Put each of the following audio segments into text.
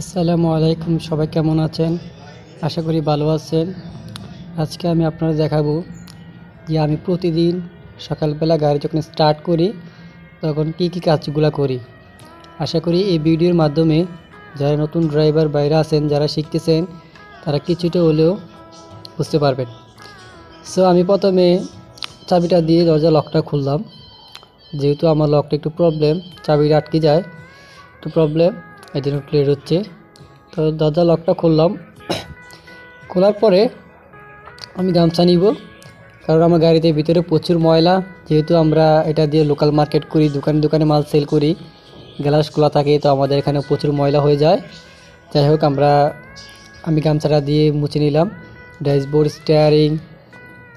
আসসালামু আলাইকুম, সবাই কেমন আছেন? আশা করি ভালো আছেন। আজকে আমি আপনাদের দেখাবো যে আমি প্রতিদিন সকালবেলা গাড়ি যখন স্টার্ট করি, তখন কী কী কাজগুলো করি। আশা করি এই ভিডিওর মাধ্যমে যারা নতুন ড্রাইভার বাইরে আছেন, যারা শিখতেছেন, তারা কিছুটা হলেও বুঝতে পারবেন। সো আমি প্রথমে চাবিটা দিয়ে দরজা লকটা খুললাম। যেহেতু আমার লকটা একটু প্রবলেম চাবিটা আটকে যায়, একটু প্রবলেম জন্য ক্লিয়ার হচ্ছে। তো দরজা লকটা খুললাম। খোলার পরে আমি গামছা নিব, কারণ আমার গাড়িতে ভিতরে প্রচুর ময়লা। যেহেতু আমরা এটা দিয়ে লোকাল মার্কেট করি, দোকানে দোকানে মাল সেল করি গ্লাস খোলা থাকে, তো আমাদের এখানে প্রচুর ময়লা হয়ে যায়। যাই হোক, আমরা, আমি গামছাটা দিয়ে মুছে নিলাম। ড্যাশবোর্ড স্টিয়ারিং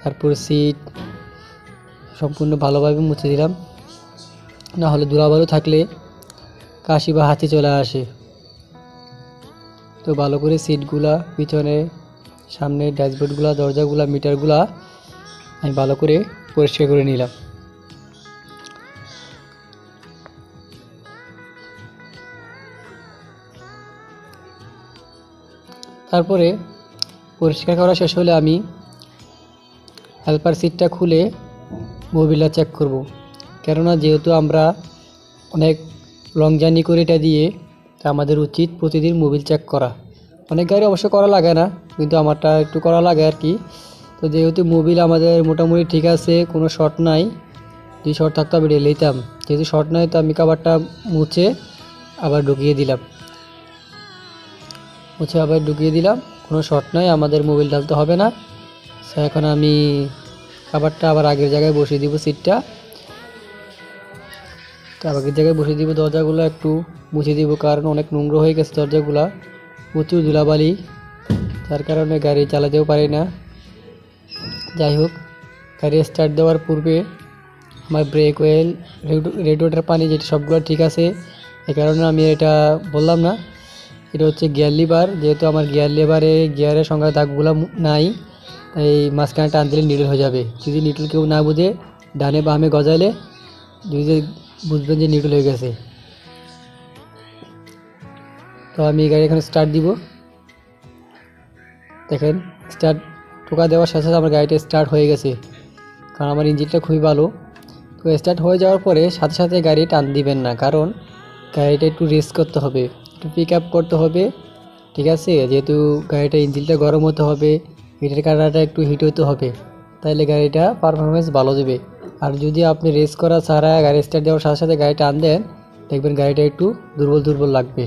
তারপর সিট সম্পূর্ণ ভালোভাবে মুছে দিলাম। না হলে ধুলাবালু থাকলে কাশি বা হাঁচি চলে আসে। তো ভালো করে সিটগুলা, পিছনে, সামনে ড্যাশবোর্ডগুলা, দরজাগুলা, মিটারগুলা আমি ভালো করে পরিষ্কার করে নিলাম। তারপরে পরিষ্কার করা শেষ হলে আমি হেল্পার সিটটা খুলে মোবিলটা চেক করব। কেননা যেহেতু আমরা অনেক লং জার্নি করে এটা দিয়ে তা আমাদের উচিত প্রতিদিন মোবিল চেক করা। অনেক গাড়ি অবশ্য করা লাগে না, কিন্তু আমারটা একটু করা লাগে আর কি। তো যেহেতু মোবিল আমাদের মোটামুটি ঠিক আছে, কোনো শর্ট নাই, যদি শর্ট থাকতো আমি ঢেলে যেহেতু শর্ট নাই, তো আমি কাবারটা মুছে আবার ঢুকিয়ে দিলাম। মুছে আবার ঢুকিয়ে দিলাম, কোনো শর্ট নাই, আমাদের মোবিল ঢালতে হবে না। এখন আমি খাবারটা আবার আগের জায়গায় বসিয়ে দিব সিটটা আগের জায়গায় বসিয়ে দিব, দরজাগুলো একটু মুছে দিব, কারণ অনেক নোংরা হয়ে গেছে দরজাগুলা। প্রচুর ধুলাবালি তার কারণে গাড়ি চালাতেও পারি না। যাই হোক, গাড়ি স্টার্ট দেওয়ার পূর্বে আমার ব্রেক ওয়েল রেডিওটার পানি যেটা সবগুলো ঠিক আছে এই কারণে আমি এটা বললাম না। এটা হচ্ছে গিয়ার লিভার যেহেতু আমার গিয়ার লিভারে গিয়ারের সংখ্যা দাগগুলো নাই, তাই মাঝখানে টান দিলে নিডল হয়ে যাবে। যদি নিডল কেউ না বুঝে, ডানে বামে গজাইলে, যদি বুঝবেন যে নিডল হয়ে গেছে। তো আমি গাড়ি এখানে স্টার্ট দিব। দেখেন স্টার্ট টোকা দেওয়ার সাথে সাথে আমার গাড়িটা স্টার্ট হয়ে গেছে। কারণ আমার ইঞ্জিনটা খুবই ভালো। তো স্টার্ট হয়ে যাওয়ার পরে সাথে সাথে গাড়ি টান দিবেন না। কারণ গাড়িটা একটু রেস করতে হবে, একটু পিক আপ করতে হবে। ঠিক আছে? যেহেতু গাড়িটা ইঞ্জিনটা গরম হতে হবে হিটের কাটাটা একটু হিট হতে হবে। তাহলে গাড়িটা পারফরমেন্স ভালো দেবে। আর যদি আপনি রেস করা ছাড়া গাড়ি স্টার্ট দেওয়ার সাথে সাথে গাড়িটা আন দেন দেখবেন গাড়িটা একটু দুর্বল দুর্বল লাগবে।